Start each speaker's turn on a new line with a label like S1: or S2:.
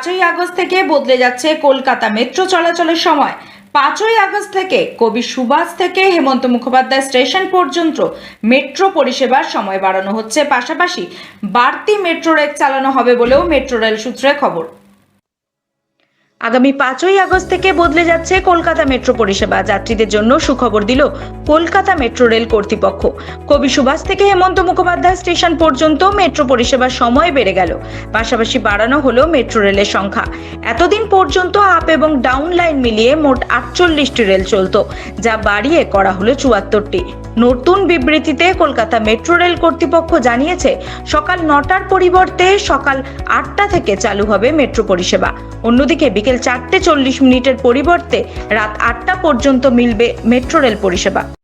S1: পাঁচই আগস্ট থেকে বদলে যাচ্ছে কলকাতা মেট্রো চলাচলের সময়। পাঁচই আগস্ট থেকে কবি সুভাষ থেকে হেমন্ত মুখোপাধ্যায় স্টেশন পর্যন্ত মেট্রো পরিষেবার সময় বাড়ানো হচ্ছে। পাশাপাশি বাড়তি মেট্রো রেল চালানো হবে বলেও মেট্রো রেল সূত্রে খবর। আগামী পাঁচই আগস্ট থেকে বদলে যাচ্ছে কলকাতা মেট্রো পরিষেবা। যাত্রীদের জন্য সুখবর দিল কলকাতা মেট্রো রেল কর্তৃপক্ষ। কবি সুভাষ থেকে হেমন্ত মুখোপাধ্যায় স্টেশন পর্যন্ত মেট্রো পরিষেবার সময় বেড়ে গেল। পাশাপাশি বাড়ানো হলো মেট্রো রেলের সংখ্যা। এতদিন পর্যন্ত আপ এবং ডাউন লাইন মিলিয়ে মোট আটচল্লিশটি রেল চলতো, যা বাড়িয়ে করা হলো চুয়াত্তরটি। নতুন বিবৃতিতে কলকাতা মেট্রো রেল কর্তৃপক্ষ জানিয়েছে, সকাল নটার পরিবর্তে সকাল আটটা থেকে চালু হবে মেট্রো পরিষেবা। অন্যদিকে বিকেল চারটে চল্লিশ মিনিটের পরিবর্তে রাত আটটা পর্যন্ত মিলবে মেট্রো রেল পরিষেবা।